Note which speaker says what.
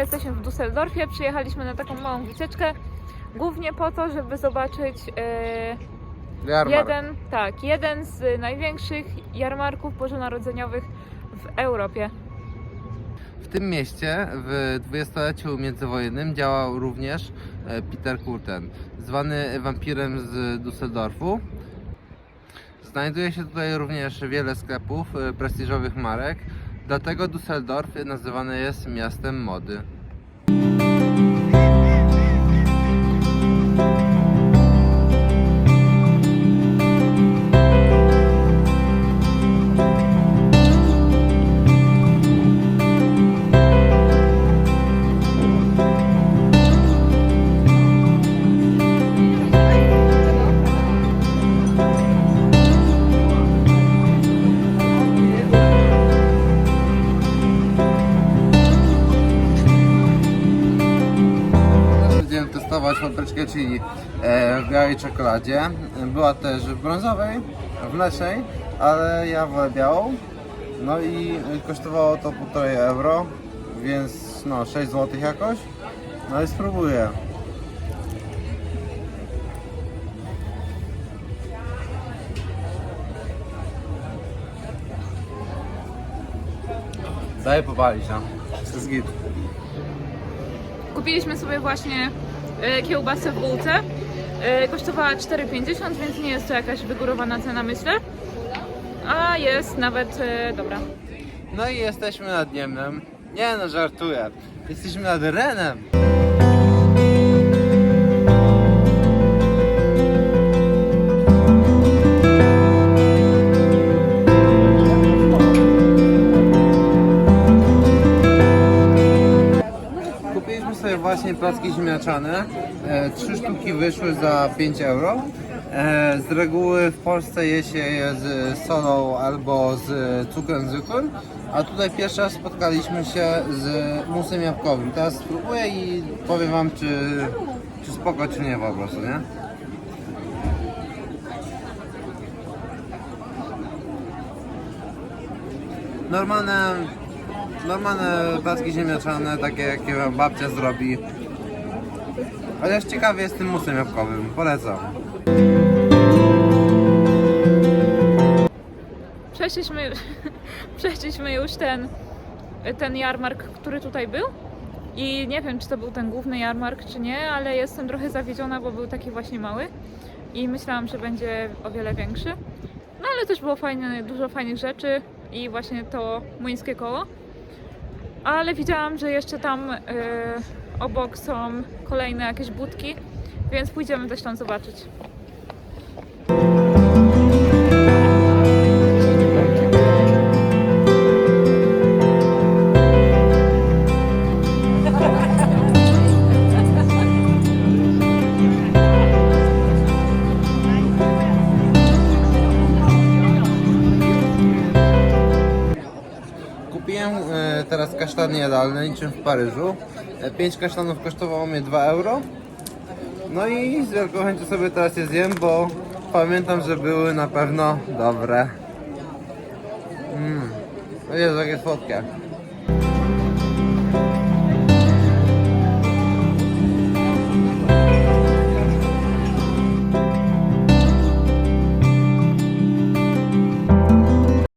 Speaker 1: Dzisiaj jesteśmy w Düsseldorfie. Przyjechaliśmy na taką małą wycieczkę. Głównie po to, żeby zobaczyć
Speaker 2: Jarmark.
Speaker 1: jeden, tak, jeden z największych jarmarków bożonarodzeniowych w Europie.
Speaker 2: W tym mieście w dwudziestoleciu międzywojennym działał również e, Peter Kurten, zwany wampirem z Düsseldorfu. Znajduje się tutaj również wiele sklepów e, prestiżowych marek, dlatego Düsseldorf nazywany jest miastem mody. Testować papryczkę chili e, w białej czekoladzie. Była też w brązowej, w mlecznej, ale ja wolę białą. No i kosztowało to 1,5 euro, więc no 6 zł jakoś. No i spróbuję. Daję powalić, no. Git.
Speaker 1: Kupiliśmy sobie właśnie kiełbasę w bułce. E, kosztowała 4,50, więc nie jest to jakaś wygórowana cena, myślę. A jest nawet e, dobra.
Speaker 2: No i jesteśmy nad Niemnem. Nie no, żartuję. Jesteśmy nad Renem. Właśnie placki ziemniaczane. E, Trzy sztuki wyszły za 5 euro. E, Z reguły w Polsce je się je z solą albo z cukrem zwykłym, a tutaj pierwszy raz spotkaliśmy się z musem jabłkowym. Teraz spróbuję i powiem wam czy, czy spoko czy nie po prostu, nie? Normalne, normalne placki ziemniaczane, takie jakie babcia zrobi. Chociaż ciekawy jest tym musem jabłkowym, polecam.
Speaker 1: Przeszliśmy, przeszliśmy już ten, ten jarmark, który tutaj był. I nie wiem, czy to był ten główny jarmark, czy nie, ale jestem trochę zawiedziona, bo był taki właśnie mały. I myślałam, że będzie o wiele większy. No ale też było fajne, dużo fajnych rzeczy i właśnie to młyńskie koło. Ale widziałam, że jeszcze tam e, obok są kolejne jakieś budki, więc pójdziemy też tam zobaczyć.
Speaker 2: E, teraz kasztany jadalne, niczym w Paryżu. 5 kasztanów kosztowało mnie 2 euro. No i z wielką chęcią sobie teraz je zjem, bo pamiętam, że były na pewno dobre. Mmm. O Jezu, jakie słodkie.